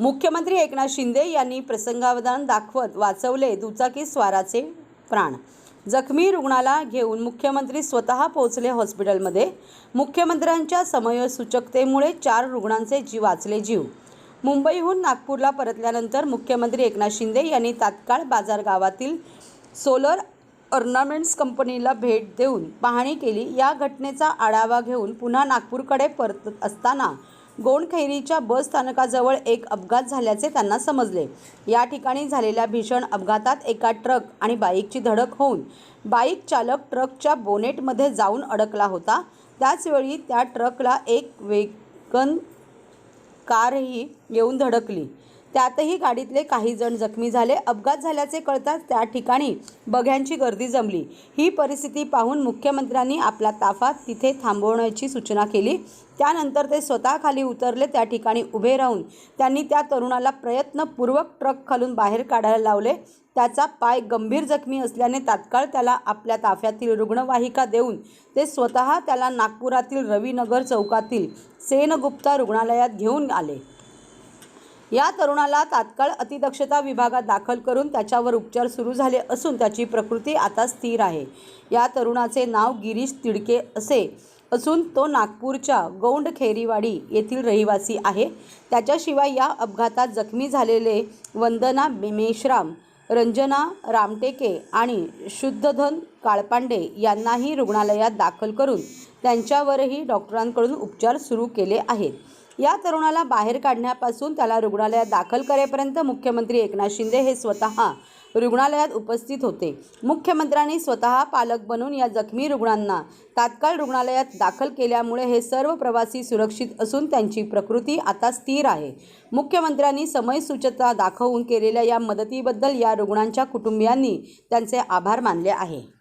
मुख्यमंत्री एकनाथ शिंदे यांनी प्रसंगावधान दाखवत वाचवले दुचाकी स्वाराचे प्राण. जखमी रुग्णाला घेऊन मुख्यमंत्री स्वतः पोहोचले हॉस्पिटलमध्ये. मुख्यमंत्र्यांच्या समयसूचकतेमुळे चार रुग्णांचे जीव वाचले जीव. मुंबईहून नागपूरला परतल्यानंतर मुख्यमंत्री एकनाथ शिंदे यांनी तात्काळ बाजार गावातील सोलर ऑर्नामेंट्स कंपनीला भेट देऊन पाहणी केली. या घटनेचा आढावा घेऊन पुन्हा नागपूरकडे परतत असताना गोंडखैरीच्या बस स्थानकाजवळ एक अपघात झाल्याचे त्यांना समजले. या ठिकाणी झालेल्या भीषण अपघातात एका ट्रक आणि बाईकची धडक होऊन बाईक चालक ट्रकच्या बोनेटमध्ये जाऊन अडकला होता. त्याचवेळी त्या ट्रकला एक वेगन कारही येऊन धडकली. त्यातही गाडीतले काही जण जखमी झाले. अपघात झाल्याचे कळताच त्या ठिकाणी बघ्यांची गर्दी जमली. ही परिस्थिती पाहून मुख्यमंत्र्यांनी आपला ताफा तिथे थांबवण्याची सूचना केली. त्यानंतर ते स्वतः खाली उतरले त्या ठिकाणी उभे राहून. त्यांनी त्या तरुणाला प्रयत्नपूर्वक ट्रक खालून बाहेर काढायला लावले. त्याचा पाय गंभीर जखमी असल्याने तात्काळ त्याला आपल्या ताफ्यातील रुग्णवाहिका देऊन ते स्वतः त्याला नागपुरातील रवीनगर चौकातील सेनगुप्ता रुग्णालयात घेऊन आले. या तरुणाला तात्काळ अतिदक्षता विभागात दाखल करून त्याच्यावर उपचार सुरू झाले असून त्याची प्रकृती आता स्थिर आहे. या तरुणाचे नाव गिरीश तिडके असे असून तो नागपूरच्या गौंड खेरीवाडी येथील रहिवासी आहे. त्याच्याशिवाय या अपघातात जखमी झालेले वंदना मेश्राम रंजना रामटेके आणि शुद्धधन काळपांडे यांनाही रुग्णालयात दाखल करून त्यांच्यावरही डॉक्टरांकडून उपचार सुरू केले आहेत. या तरुणाला बाहेर काढण्यापासून त्याला रुग्णालयात दाखल करेपर्यंत मुख्यमंत्री एकनाथ शिंदे हे स्वतः रुग्णालयात उपस्थित होते. मुख्यमंत्र्यांनी स्वतः पालक बनून या जखमी रुग्णांना तात्काळ रुग्णालयात दाखल केल्यामुळे हे सर्व प्रवासी सुरक्षित असून त्यांची प्रकृती आता स्थिर आहे. मुख्यमंत्र्यांनी समयसूचता दाखवून केलेल्या या मदतीबद्दल या रुग्णांच्या कुटुंबियांनी त्यांचे आभार मानले आहे.